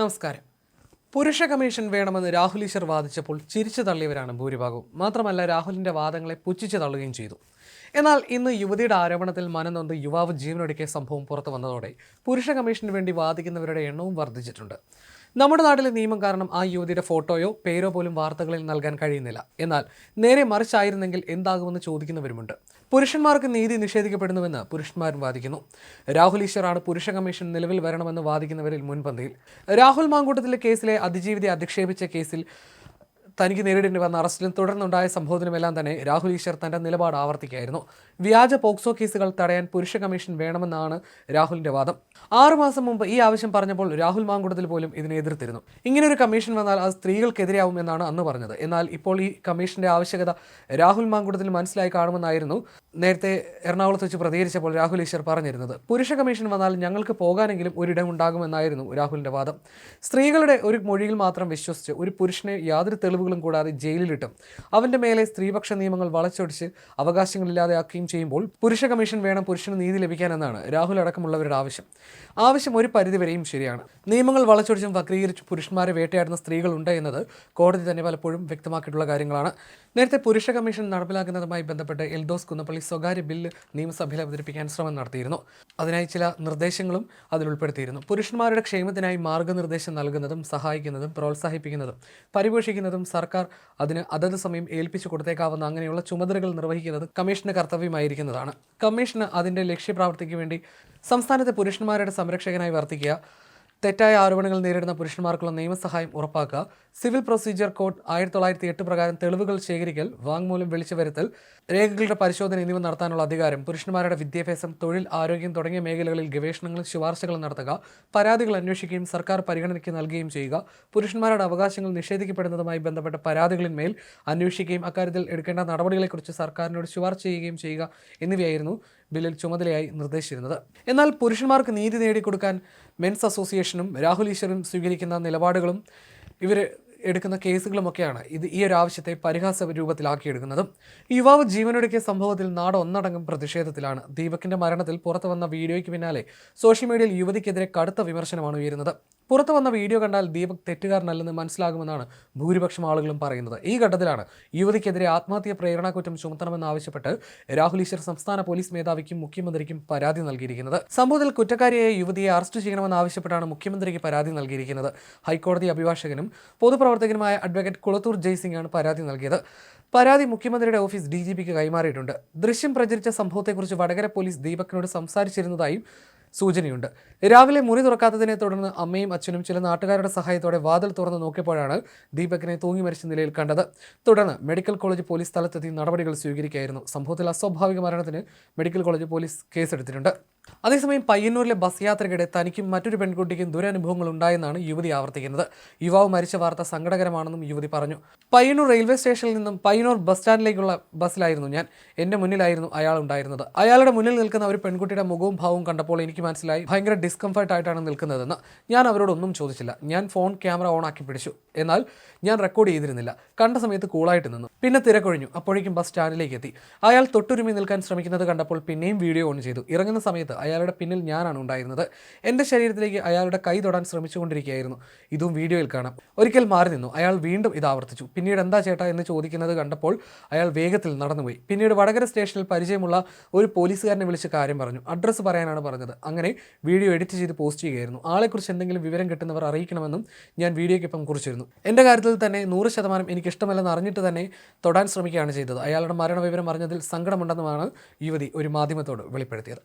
നമസ്കാരം. പുരുഷ കമ്മീഷൻ വേണമെന്ന് രാഹുൽ ഈശ്വർ വാദിച്ചപ്പോൾ ചിരിച്ചു തള്ളിയവരാണ് ഭൂരിഭാഗവും. മാത്രമല്ല രാഹുലിന്റെ വാദങ്ങളെ പുച്ഛിച്ചു തള്ളുകയും ചെയ്തു. എന്നാൽ ഇന്ന് യുവതിയുടെ ആരോപണത്തിൽ മനംനൊന്ത് യുവാവ് ജീവനൊടുക്കിയ സംഭവം പുറത്തു വന്നതോടെ പുരുഷ കമ്മീഷന് വേണ്ടി വാദിക്കുന്നവരുടെ എണ്ണവും വർദ്ധിച്ചിട്ടുണ്ട്. നമ്മുടെ നാട്ടിലെ നിയമം കാരണം ആ യുവതിയുടെ ഫോട്ടോയോ പേരോ പോലും വാർത്തകളിൽ നൽകാൻ കഴിയുന്നില്ല. എന്നാൽ നേരെ മറിച്ചായിരുന്നെങ്കിൽ എന്താകുമെന്ന് ചോദിക്കുന്നവരുമുണ്ട്. പുരുഷന്മാർക്ക് നീതി നിഷേധിക്കപ്പെടുന്നുവെന്ന് പുരുഷന്മാരും വാദിക്കുന്നു. രാഹുൽ ഈശ്വറാണ് പുരുഷ കമ്മീഷൻ നിലവിൽ വരണമെന്ന് വാദിക്കുന്നവരിൽ മുൻപന്തിയിൽ. രാഹുൽ മാങ്കൂട്ടത്തിലെ കേസിലെ അതിജീവിതയെ അധിക്ഷേപിച്ച കേസിൽ തനിക്ക് നേരിടേണ്ടി വന്ന അറസ്റ്റിലും തുടർന്നുണ്ടായ സംഭവത്തിനുമെല്ലാം തന്നെ രാഹുൽ ഈശ്വർ തന്റെ നിലപാട് ആവർത്തിക്കുകയായിരുന്നു. വ്യാജ പോക്സോ കേസുകൾ തടയാൻ പുരുഷ കമ്മീഷൻ വേണമെന്നാണ് രാഹുലിന്റെ വാദം. ആറുമാസം മുമ്പ് ഈ ആവശ്യം പറഞ്ഞപ്പോൾ രാഹുൽ മാങ്കുടത്തിൽ പോലും ഇതിനെ എതിർത്തിരുന്നു. ഇങ്ങനൊരു കമ്മീഷൻ വന്നാൽ അത് സ്ത്രീകൾക്കെതിരാവും എന്നാണ് അന്ന് പറഞ്ഞത്. എന്നാൽ ഇപ്പോൾ ഈ കമ്മീഷന്റെ ആവശ്യകത രാഹുൽ മാങ്കുടത്തിൽ മനസ്സിലായി കാണുമെന്നായിരുന്നു നേരത്തെ എറണാകുളത്ത് വെച്ച് പ്രതികരിച്ചപ്പോൾ രാഹുൽ ഈശ്വർ പറഞ്ഞിരുന്നത്. പുരുഷ കമ്മീഷൻ വന്നാൽ ഞങ്ങൾക്ക് പോകാനെങ്കിലും ഒരിടം ഉണ്ടാകുമെന്നായിരുന്നു രാഹുലിന്റെ വാദം. സ്ത്രീകളുടെ ഒരു മൊഴിയിൽ മാത്രം വിശ്വസിച്ച് ഒരു പുരുഷനെ യാതൊരു തെളിവുകളും കൂടാതെ ജയിലിലിട്ടും. അവന്റെ മേലെ സ്ത്രീപക്ഷ നിയമങ്ങൾ വളച്ചൊടിച്ച് അവകാശങ്ങളില്ലാതെയാക്കുകയും ചെയ്യുമ്പോൾ പുരുഷ കമ്മീഷൻ വേണം പുരുഷന് നീതി ലഭിക്കാനെന്നാണ് രാഹുൽ അടക്കമുള്ളവരുടെ ആവശ്യം. ആവശ്യം ഒരു പരിധിവരെയും ശരിയാണ്. നിയമങ്ങൾ വളച്ചൊടിച്ചും വക്രീകരിച്ചും പുരുഷന്മാരെ വേട്ടയാടുന്ന സ്ത്രീകളുണ്ട് എന്നത് കോടതി തന്നെ പലപ്പോഴും വ്യക്തമാക്കിയിട്ടുള്ള കാര്യങ്ങളാണ്. നേരത്തെ പുരുഷ കമ്മീഷൻ നടപ്പിലാക്കുന്നതുമായി ബന്ധപ്പെട്ട് എൽദോസ് കുന്നപ്പള്ളി സ്വകാര്യ ബില്ല് നിയമസഭയിൽ അവതരിപ്പിക്കാൻ ശ്രമം നടത്തിയിരുന്നു. അതിനായി ചില നിർദ്ദേശങ്ങളും അതിൽ ഉൾപ്പെടുത്തിയിരുന്നു. പുരുഷന്മാരുടെ ക്ഷേമത്തിനായി മാർഗനിർദ്ദേശം നൽകുന്നതും സഹായിക്കുന്നതും പ്രോത്സാഹിപ്പിക്കുന്നതും പരിപോഷിക്കുന്നതും സർക്കാർ അതിന് അതത് സമയം ഏൽപ്പിച്ചു കൊടുത്തേക്കാവുന്ന അങ്ങനെയുള്ള ചുമതലകൾ നിർവഹിക്കുന്നത് കമ്മീഷന് കർത്തവ്യമായിരിക്കുന്നതാണ്. കമ്മീഷന് അതിന്റെ ലക്ഷ്യപ്രാപ്തിക്ക് വേണ്ടി സംസ്ഥാനത്തെ പുരുഷന്മാരുടെ സംരക്ഷകനായി വർത്തിക്കുക തെറ്റായ ആരോപണങ്ങൾ നേരിടുന്ന പുരുഷന്മാർക്കുള്ള നിയമസഹായം ഉറപ്പാക്കുക. സിവിൽ പ്രൊസീജിയർ കോഡ് ആയിരത്തി തൊള്ളായിരത്തി എട്ട് പ്രകാരം തെളിവുകൾ ശേഖരിക്കൽ വാങ്മൂലം വിളിച്ചു വരുത്തൽ രേഖകളുടെ പരിശോധന എന്നിവ നടത്താനുള്ള അധികാരം പുരുഷന്മാരുടെ വിദ്യാഭ്യാസം തൊഴിൽ ആരോഗ്യം തുടങ്ങിയ മേഖലകളിൽ ഗവേഷണങ്ങളും ശുപാർശകളും നടത്തുക പരാതികൾ അന്വേഷിക്കുകയും സർക്കാർ പരിഗണനയ്ക്ക് നൽകുകയും ചെയ്യുക പുരുഷന്മാരുടെ അവകാശങ്ങൾ നിഷേധിക്കപ്പെടുന്നതുമായി ബന്ധപ്പെട്ട പരാതികളിന്മേൽ അന്വേഷിക്കുകയും അക്കാര്യത്തിൽ എടുക്കേണ്ട നടപടികളെക്കുറിച്ച് സർക്കാരിനോട് ശുപാർശ ചെയ്യുകയും ചെയ്യുക എന്നിവയായിരുന്നു ബില്ലിൽ ചുമതലയായി നിർദ്ദേശിച്ചിരുന്നത്. എന്നാൽ പുരുഷന്മാർക്ക് നീതി നേടിക്കൊടുക്കാൻ മെൻസ് അസോസിയേഷനും രാഹുൽ ഈശ്വറും സ്വീകരിക്കുന്ന നിലപാടുകളും ഇവർ എടുക്കുന്ന കേസുകളുമൊക്കെയാണ് ഇത് ഈ ഒരു ആവശ്യത്തെ പരിഹാസ രൂപത്തിലാക്കിയെടുക്കുന്നതും. യുവാവ് ജീവനൊടുക്കിയ സംഭവത്തിൽ നാട് ഒന്നടങ്കം പ്രതിഷേധത്തിലാണ്. ദീപകിന്റെ മരണത്തിൽ പുറത്തു വന്ന വീഡിയോയ്ക്ക് പിന്നാലെ സോഷ്യൽ മീഡിയയിൽ യുവതിക്കെതിരെ കടുത്ത വിമർശനമാണ് ഉയരുന്നത്. പുറത്തു വന്ന വീഡിയോ കണ്ടാൽ ദീപക് തെറ്റുകാരനല്ലെന്ന് മനസ്സിലാകുമെന്നാണ് ഭൂരിപക്ഷം ആളുകളും പറയുന്നത്. ഈ ഘട്ടത്തിലാണ് യുവതിക്കെതിരെ ആത്മഹത്യ പ്രേരണാകുറ്റം ചുമത്തണമെന്നാവശ്യപ്പെട്ട് രാഹുൽ ഈശ്വർ സംസ്ഥാന പോലീസ് മേധാവിക്കും മുഖ്യമന്ത്രിക്കും പരാതി നൽകിയിരിക്കുന്നത്. സംഭവത്തിൽ കുറ്റക്കാരിയായ യുവതിയെ അറസ്റ്റ് ചെയ്യണമെന്നാവശ്യപ്പെട്ടാണ് മുഖ്യമന്ത്രിക്ക് പരാതി നൽകിയിരിക്കുന്നത്. ഹൈക്കോടതി അഭിഭാഷകനും പൊതുപ്രവർത്തകനുമായ അഡ്വക്കേറ്റ് കുളത്തൂർ ജയ്സിംഗാണ് പരാതി നൽകിയത്. പരാതി മുഖ്യമന്ത്രിയുടെ ഓഫീസ് ഡി ജി പിക്ക് കൈമാറിയിട്ടുണ്ട്. ദൃശ്യം പ്രചരിച്ച സംഭവത്തെക്കുറിച്ച് വടകര പോലീസ് ദീപകിനോട് സംസാരിച്ചിരുന്നതായും സൂചനയുണ്ട്. രാവിലെ മുറി തുറക്കാത്തതിനെ തുടർന്ന് അമ്മയും അച്ഛനും ചില നാട്ടുകാരുടെ സഹായത്തോടെ വാതിൽ തുറന്ന് നോക്കിയപ്പോഴാണ് ദീപകിനെ തൂങ്ങി മരിച്ച നിലയിൽ കണ്ടത്. തുടർന്ന് മെഡിക്കൽ കോളേജ് പോലീസ് സ്ഥലത്തെത്തി നടപടികൾ സ്വീകരിക്കുകയായിരുന്നു. സംഭവത്തിൽ അസ്വാഭാവിക മരണത്തിന് മെഡിക്കൽ കോളേജ് പോലീസ് കേസെടുത്തിട്ടുണ്ട്. അതേസമയം പയ്യന്നൂരിലെ ബസ് യാത്രയ്ക്കിടെ തനിക്കും മറ്റൊരു പെൺകുട്ടിക്കും ദുരനുഭവങ്ങൾ ഉണ്ടായെന്നാണ് യുവതി ആവർത്തിക്കുന്നത്. യുവാവ് മരിച്ച വാർത്ത സങ്കടകരമാണെന്നും യുവതി പറഞ്ഞു. പയ്യന്നൂർ റെയിൽവേ സ്റ്റേഷനിൽ നിന്നും പയ്യന്നൂർ ബസ് സ്റ്റാൻഡിലേക്കുള്ള ബസ്സിലായിരുന്നു ഞാൻ. എന്റെ മുന്നിലായിരുന്നു അയാൾ ഉണ്ടായിരുന്നത്. അയാളുടെ മുന്നിൽ നിൽക്കുന്ന ഒരു പെൺകുട്ടിയുടെ മുഖവും ഭാവവും കണ്ടപ്പോൾ എനിക്ക് മനസ്സിലായി ഭയങ്കര ഡിസ്കംഫർട്ട് ആയിട്ടാണ് നിൽക്കുന്നതെന്ന്. ഞാൻ അവരോടൊന്നും ചോദിച്ചില്ല. ഞാൻ ഫോൺ ക്യാമറ ഓൺ ആക്കി പിടിച്ചു. എന്നാൽ ഞാൻ റെക്കോർഡ് ചെയ്തിരുന്നില്ല. കണ്ട സമയത്ത് കൂളായിട്ട് നിന്നു. പിന്നെ തിരക്കൊഴിഞ്ഞു. അപ്പോഴേക്കും ബസ് സ്റ്റാൻഡിലേക്ക് എത്തി. അയാൾ തൊട്ടുരുമി നിൽക്കാൻ ശ്രമിക്കുന്നത് കണ്ടപ്പോൾ പിന്നെയും വീഡിയോ ഓൺ ചെയ്തു. ഇറങ്ങുന്ന സമയത്ത് അയാളുടെ പിന്നിൽ ഞാനാണ് ഉണ്ടായിരുന്നത്. എന്റെ ശരീരത്തിലേക്ക് അയാളുടെ കൈ തൊടാൻ ശ്രമിച്ചുകൊണ്ടിരിക്കുകയായിരുന്നു. ഇതും വീഡിയോയിൽ കാണാം. ഒരിക്കൽ മാറി നിന്നു. അയാൾ വീണ്ടും ഇത് ആവർത്തിച്ചു. പിന്നീട് എന്താ ചേട്ടാ എന്ന് ചോദിക്കുന്നത് കണ്ടപ്പോൾ അയാൾ വേഗത്തിൽ നടന്നുപോയി. പിന്നീട് വടകര സ്റ്റേഷനിൽ പരിചയമുള്ള ഒരു പോലീസുകാരനെ വിളിച്ച് കാര്യം പറഞ്ഞു. അഡ്രസ്സ് പറയാനാണ് പറഞ്ഞത്. അങ്ങനെ വീഡിയോ എഡിറ്റ് ചെയ്ത് പോസ്റ്റ് ചെയ്യുകയായിരുന്നു. ആളെക്കുറിച്ച് എന്തെങ്കിലും വിവരം കിട്ടുന്നവർ അറിയിക്കണമെന്നും ഞാൻ വീഡിയോയ്ക്കൊപ്പം കുറിച്ചിരുന്നു. എന്റെ കാര്യത്തിൽ തന്നെ നൂറ് ശതമാനം എനിക്ക് ഇഷ്ടമല്ലെന്ന് അറിഞ്ഞിട്ട് തന്നെ തൊടാൻ ശ്രമിക്കുകയാണ് ചെയ്തത്. അയാളുടെ മരണവിവരം അറിഞ്ഞതിൽ സങ്കടമുണ്ടെന്നുമാണ് യുവതി ഒരു മാധ്യമത്തോട് വെളിപ്പെടുത്തിയത്.